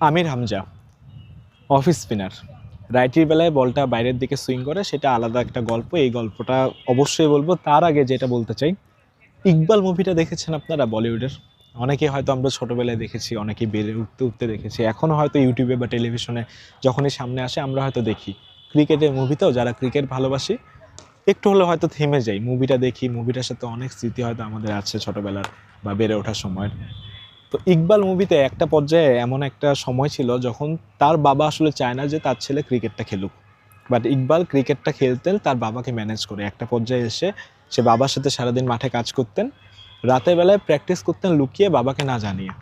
আমির Hamza off spinner রাইটির বেলায় বলটা বাইরের দিকে সুইং করে, সেটা আলাদা একটা গল্প। এই গল্পটা অবশ্যই বলব। তার আগে যেটা বলতে চাই, ইকবাল মুভিটা দেখেছেন আপনারা বলিউডের? অনেকে হয়তো আমরা ছোটোবেলায় দেখেছি অনেকে বেড়ে উঠতে উঠতে দেখেছি। এখনও হয়তো ইউটিউবে বা টেলিভিশনে যখনই সামনে আসে, আমরা হয়তো দেখি। ক্রিকেটের মুভিতেও যারা ক্রিকেট ভালোবাসি, একটু হলেও হয়তো থেমে যাই মুভিটা দেখি মুভিটার সাথে অনেক স্মৃতি হয়তো আমাদের আছে ছোটোবেলার বা বেড়ে ওঠার সময়ের। তো ইকবাল মুভিতে একটা পর্যায়ে এমন একটা সময় ছিল যখন তার বাবা আসলে চায় না যে তার ছেলে ক্রিকেটটা খেলুক। বাট ইকবাল ক্রিকেটটা খেলতেন, তার বাবাকে ম্যানেজ করে। একটা পর্যায়ে এসে সে বাবার সাথে সারাদিন মাঠে কাজ করতেন, রাতের বেলায় প্র্যাকটিস করতেন লুকিয়ে বাবাকে না জানিয়ে।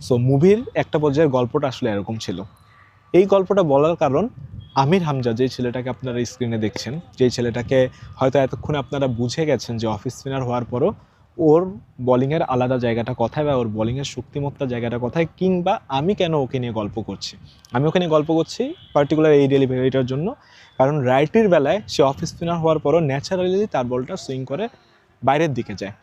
সো মুভির একটা পর্যায়ের গল্পটা আসলে এরকম ছিল। এই গল্পটা বলার কারণ, আমির হামজা যে ছেলেটাকে আপনারা স্ক্রিনে দেখছেন যে ছেলেটাকে হয়তো এতক্ষণে আপনারা বুঝে গেছেন যে অফিস স্পিনার হওয়ার পরও ওর বোলিংয়ের আলাদা জায়গাটা কোথায় বা ওর বোলিংয়ের শক্তিমত্তা জায়গাটা কোথায় কিংবা আমি কেন ওকে নিয়ে গল্প করছি? আমি ওকে নিয়ে গল্প করছি পার্টিকুলার এই ডেলিভারিটার জন্য। কারণ রাইটির বেলায় সে অফিস স্পিনার হওয়ার পরও ন্যাচারালি তার বলটা সুইং করে বাইরের দিকে যায়।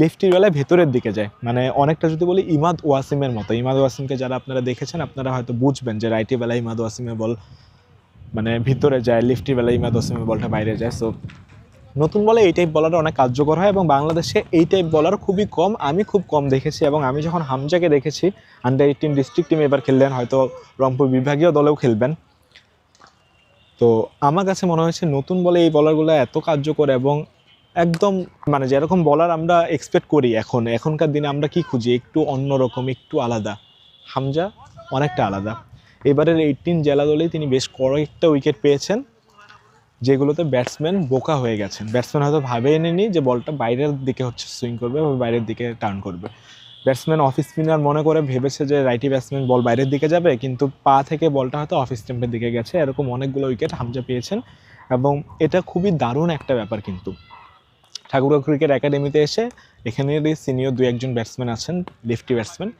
লিফটির বেলায় ভেতরের দিকে যায়। মানে অনেকটা যদি বলি ইমাদ ওয়াসিমের মতো। ইমাদ ওয়াসিমকে যারা আপনারা দেখেছেন, আপনারা হয়তো বুঝবেন যে রাইটের বেলায় ইমাদ ওয়াসিমের বল মানে ভিতরে যায় লিফটির বেলায় ইমাদ ওয়াসিমের বলটা বাইরে যায়। সো নতুন বলে এই টাইপ বলার অনেক কার্যকর হয় এবং বাংলাদেশে এই টাইপ বলার খুবই কম, আমি খুব কম দেখেছি এবং আমি যখন হামজাকে দেখেছি আন্ডার এইটিন ডিস্ট্রিক্ট টিমে এবার খেললেন, হয়তো রংপুর বিভাগীয় দলেও খেলবেন। তো আমার কাছে মনে হয়েছে নতুন বলে এই বলারগুলো এত কার্যকর এবং একদম মানে যেরকম বলার আমরা এক্সপেক্ট করি এখন, এখনকার দিনে আমরা কি খুঁজি? একটু অন্যরকম, একটু আলাদা। হামজা অনেকটা আলাদা। এবারের এইটিন জেলা দলেই তিনি বেশ কয়েকটা উইকেট পেয়েছেন। যেগুলোতে ব্যাটসম্যান বোকা হয়ে গেছেন। ব্যাটসম্যান হয়তো ভাবে নেনি যে বলটা বাইরের দিকে হচ্ছে সুইং করবে বা বাইরের দিকে টার্ন করবে। ব্যাটসম্যান অফ স্পিনার মনে করে ভেবেছে যে রাইটি ব্যাটসম্যান বল বাইরের দিকে যাবে, কিন্তু পা থেকে বলটা হয়তো অফ স্টেম্পের দিকে গেছে। এরকম অনেকগুলো উইকেট হামজা পেয়েছেন এবং এটা খুবই দারুণ একটা ব্যাপার কিন্তু। ঠাকুরা ক্রিকেট একাডেমিতে এসে এখানেরই সিনিয়র দু একজন ব্যাটসম্যান আছেন লেফটি ব্যাটসম্যান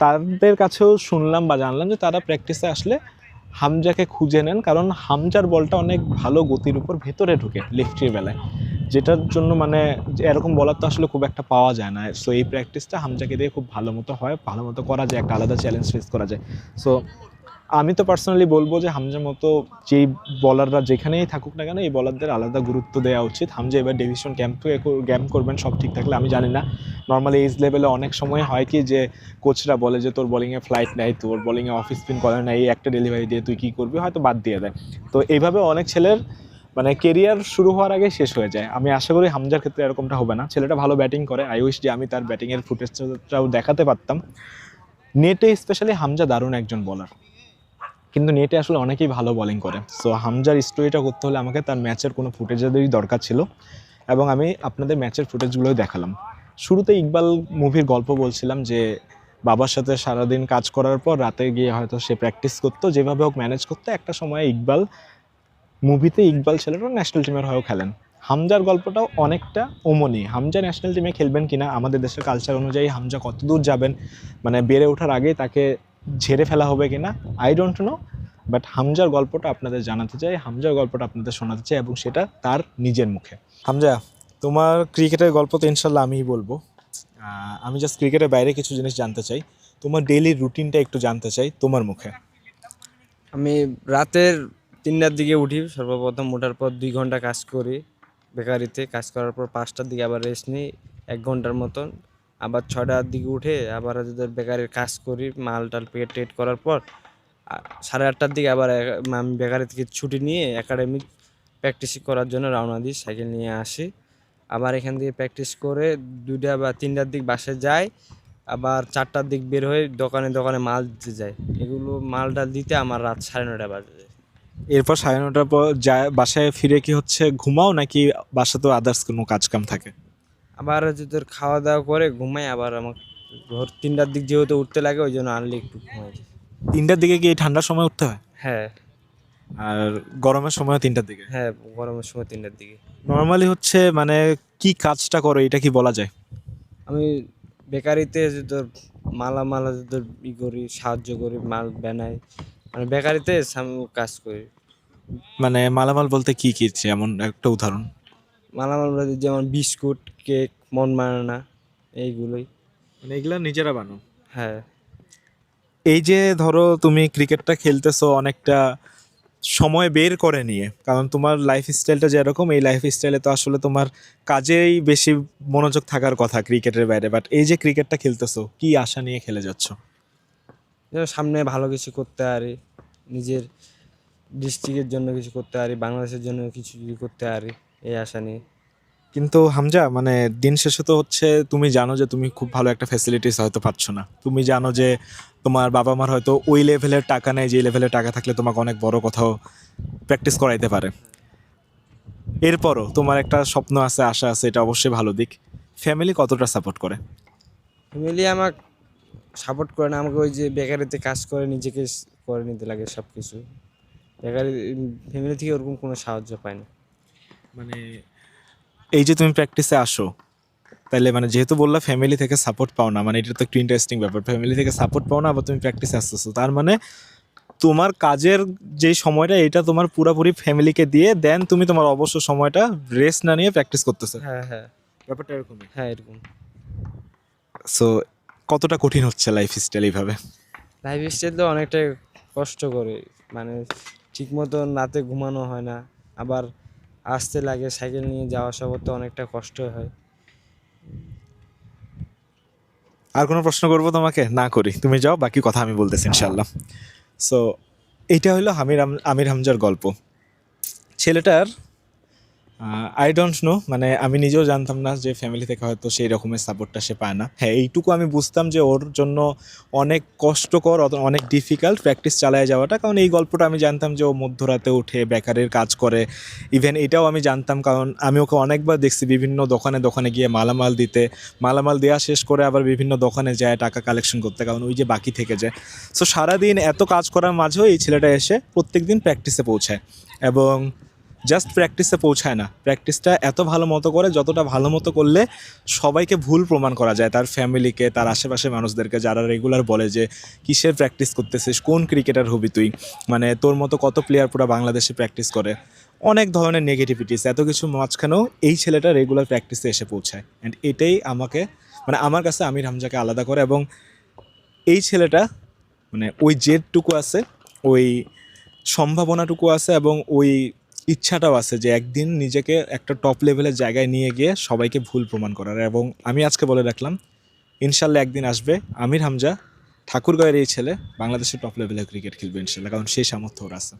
তাদের কাছেও শুনলাম বা জানলাম যে তারা প্র্যাকটিসে আসলে হামজাকে খুঁজে নেন, কারণ হামজার বলটা অনেক ভালো গতির উপর ভেতরে ঢুকে লেফটির বেলায়। যেটার জন্য মানে এরকম বলার তো আসলে খুব একটা পাওয়া যায় না। সো এই প্র্যাকটিসটা হামজাকে দিয়ে খুব ভালো মতো হয়, ভালো মতো করা যায়, একটা আলাদা চ্যালেঞ্জ ফেস করা যায়। সো আমি তো পার্সোনালি বলব যে হামজার মতো যেই বলাররা যেখানেই থাকুক না কেন, এই বলারদের আলাদা গুরুত্ব দেওয়া উচিত। হামজা এবার ডিভিশন ক্যাম্প ক্যাম্প করবেন, সব ঠিক থাকলে, আমি জানি না। নর্মালি এইজ লেভেলে অনেক সময় হয় কি যে কোচরা বলে যে তোর বোলিংয়ে ফ্লাইট নেই, তোর বোলিংয়ে অফিস স্পিন করে না এই একটা ডেলিভারি দিয়ে তুই কী করবি, হয়তো বাদ দিয়ে দেয়। তো এইভাবে অনেক ছেলের মানে কেরিয়ার শুরু হওয়ার আগে শেষ হয়ে যায়। আমি আশা করি হামজার ক্ষেত্রে এরকমটা হবে না। ছেলেটা ভালো ব্যাটিং করে। আই উইশ যে আমি তার ব্যাটিংয়ের ফুটেজটাও দেখাতে পারতাম। নেটে স্পেশালি হামজা দারুণ একজন বলার কিন্তু নেটে আসলে অনেকেই ভালো বলিং করে। সো হামজার স্টোরিটা করতে হলে আমাকে তার ম্যাচের কোনো ফুটেজেরই দরকার ছিল এবং আমি আপনাদের ম্যাচের ফুটেজগুলোই দেখালাম। শুরুতে ইকবাল মুভির গল্প বলছিলাম যে, বাবার সাথে সারাদিন কাজ করার পর রাতে গিয়ে হয়তো সে প্র্যাকটিস করতো, যেভাবে হোক ম্যানেজ করতো। একটা সময় ইকবাল মুভিতে ইকবাল ছেলেটা ন্যাশনাল টিমের হয়েও খেলেন। হামজার গল্পটাও অনেকটা ওমনি। হামজা ন্যাশনাল টিমে খেলবেন কিনা, আমাদের দেশের কালচার অনুযায়ী হামজা কতদূর যাবেন মানে বেড়ে ওঠার আগে তাকে ঝেড়ে ফেলা হবে কিনা আই ডোন্ট নো বাট হামজার গল্পটা আপনাদের জানাতে চাই হামজার গল্পটা আপনাদের শোনাতে চাই এবং সেটা তার নিজের মুখে। হামজা তোমার ক্রিকেটের গল্প তো ইনশাল্লাহ আমিই বলব। আমি জাস্ট ক্রিকেটের বাইরে কিছু জিনিস জানতে চাই। তোমার ডেইলি রুটিনটা একটু জানতে চাই তোমার মুখে। আমি রাতের তিনটার দিকে উঠি সর্বপ্রথম ওঠার পর দুই ঘণ্টা কাজ করি বেকারিতে। কাজ করার পর পাঁচটার দিকে আবার রেস্ট নিই এক ঘণ্টার মতন। আবার ছটার দিকে উঠে আবার যদি বেকারির কাজ করি মাল টাল প্যাকেট টেট করার পর সাড়ে আটটার দিকে আবার আমি বেকারি থেকে ছুটি নিয়ে একাডেমি প্র্যাকটিস করার জন্য রওনা দিই, সাইকেল নিয়ে আসি। আবার এখান থেকে প্র্যাকটিস করে দুইটা বা তিনটার দিক বাসে যাই, আবার চারটার দিক বের হয়ে দোকানে দোকানে মাল দিতে যাই। এগুলো মালটা দিতে আমার রাত সাড়ে নটা বাজে। যায়। এরপর সাড়ে নটার পর যায়, বাসায় ফিরে কি হচ্ছে ঘুমাও নাকি বাসাতেও আদার্স কোনো কাজ কাম থাকে? আবার তোর খাওয়া দাওয়া করে ঘুমাই আবার আমার ভোর তিনটার দিক যেহেতু উঠতে লাগে ওই জন্য আনলে একটু ঘুমাই তিনটার দিকে কি এই ঠান্ডার সময় উঠতে হয়? হ্যাঁ। আর গরমের সময় তিনটার দিকে? হ্যাঁ গরমের সময় তিনটার দিকে। নর্মালি হচ্ছে মানে কি কাজটা করো এটা কি বলা যায়? আমি বেকারিতে যে তোর মালা মালা যে তোর ই করি সাহায্য করি মাল বানাই। মানে বেকারিতে আমি কাজ করি। মানে মালামাল বলতে কি কি এমন একটা উদাহরণ। মালামাল যেমন বিস্কুট কেক মন মানানা এইগুলোই। মানে এগুলা নিজেরা বানো? হ্যাঁ। এই যে ধরো তুমি ক্রিকেটটা খেলতেছো অনেকটা সময় বের করে নিয়ে কারণ তোমার লাইফ স্টাইলটা যেরকম এই লাইফ স্টাইলে তো আসলে তোমার কাজেই বেশি মনোযোগ থাকার কথা ক্রিকেটের বাইরে। বাট এই যে ক্রিকেটটা খেলতেছো কি আশা নিয়ে খেলে যাচ্ছ? যেন সামনে ভালো কিছু করতে পারি নিজের ডিস্ট্রিক্টের জন্য কিছু করতে পারি বাংলাদেশের জন্য কিছু করতে পারি। এই আশা নিয়ে। কিন্তু হামজা মানে দিন শেষে তো হচ্ছে তুমি জানো যে তুমি খুব ভালো একটা ফ্যাসিলিটিস হয়তো পাচ্ছ না। তুমি জানো যে তোমার বাবা মার হয়তো ওই লেভেলের টাকা নেই যে লেভেলের টাকা থাকলে তোমাকে অনেক বড় কোথাও প্র্যাকটিস করাইতে পারে। এরপরও তোমার একটা স্বপ্ন আছে আশা আছে এটা অবশ্যই ভালো দিক। ফ্যামিলি কতটা সাপোর্ট করে? ফ্যামিলি আমাকে সাপোর্ট করে না আমাকে ওই যে বেকারিতে কাজ করে নিজেকে করে নিতে লাগে সব কিছু বেকারি ফ্যামিলি থেকে ওরকম কোনো সাহায্য পায় না। মানে এই যে তুমি প্র্যাকটিসে আসো তাহলে মানে যেহেতু বললা ফ্যামিলি থেকে সাপোর্ট পাও না মানে এটা তো একটু ইন্টারেস্টিং ব্যাপার। ফ্যামিলি থেকে সাপোর্ট পাও না আবার তুমি প্র্যাকটিসে আসতেছো। তার মানে তোমার কাজের যে সময়টা এটা তোমার পুরোপুরি ফ্যামিলিকে দিয়ে দেন তুমি তোমার অবসর সময়টা রেস্ট না নিয়ে প্র্যাকটিস করতেছো। হ্যাঁ হ্যাঁ। ব্যাপারটা এরকমই। হ্যাঁ এরকম। সো কতটা কঠিন হচ্ছে লাইফ স্টাইল এইভাবে? লাইফ স্টাইল তো অনেকটাই কষ্ট করে। মানে ঠিক মতন রাতে ঘুমানো হয় না আবার আসতে লাগে, সাইকেল নিয়ে যাওয়া আসা করতে অনেকটা কষ্ট হয়। আর কোনো প্রশ্ন করব তোমাকে? না করি। তুমি যাও, বাকি কথা আমি বলতেছি ইনশাল্লাহ সো এইটা হলো আমির আমির হামজার গল্প। ছেলেটার আই ডোন্ট নো মানে আমি নিজেও জানতাম না যে ফ্যামিলি থেকে হয়তো সেই রকমের সাপোর্টটা সে পায় না। হ্যাঁ এইটুকু আমি বুঝতাম যে ওর জন্য অনেক কষ্টকর অনেক ডিফিকাল্ট প্র্যাকটিস চালায় যাওয়াটা। কারণ এই গল্পটা আমি জানতাম যে ও মধ্যরাতে উঠে বেকারের কাজ করে। ইভেন এটাও আমি জানতাম, কারণ আমি ওকে অনেকবার দেখছি বিভিন্ন দোকানে দোকানে গিয়ে মালামাল দিতে। মালামাল দেওয়া শেষ করে আবার বিভিন্ন দোকানে যায় টাকা কালেকশন করতে, কারণ ওই যে বাকি থেকে যায়। সো সারাদিন এত কাজ করার মাঝেও এই ছেলেটা এসে প্রত্যেকদিন প্র্যাকটিসে পৌঁছায়। এবং জাস্ট প্র্যাকটিসে পৌঁছায় না। প্র্যাকটিসটা এত ভালো মতো করে, যতটা ভালো মতো করলে সবাইকে ভুল প্রমাণ করা যায়। তার ফ্যামিলিকে তার আশেপাশে মানুষদেরকে, যারা রেগুলার বলে যে, কিসের প্র্যাকটিস করতেছিস? কোন ক্রিকেটার হবি তুই? মানে তোর মতো কত প্লেয়ার পুরো বাংলাদেশে প্র্যাকটিস করে? অনেক ধরনের নেগেটিভিটিস এত কিছু মাঝখানেও এই ছেলেটা রেগুলার প্র্যাকটিসে এসে পৌঁছায়। অ্যান্ড এটাই আমাকে মানে আমার কাছে আমির হামজাকে আলাদা করে এবং এই ছেলেটা মানে ওই জেদটুকু আছে, ওই সম্ভাবনাটুকু আছে এবং ওই ইচ্ছাটাও আছে যে একদিন নিজেকে একটা টপ লেভেলের জায়গায় নিয়ে গিয়ে সবাইকে ভুল প্রমাণ করার। এবং আমি আজকে বলে রাখলাম, ইনশাল্লাহ একদিন আসবে আমির হামজা ঠাকুরগাঁয়ের এই ছেলে বাংলাদেশের টপ লেভেলে ক্রিকেট খেলবে ইনশাল্লাহ, কারণ সেই সামর্থ্য ওর আছে।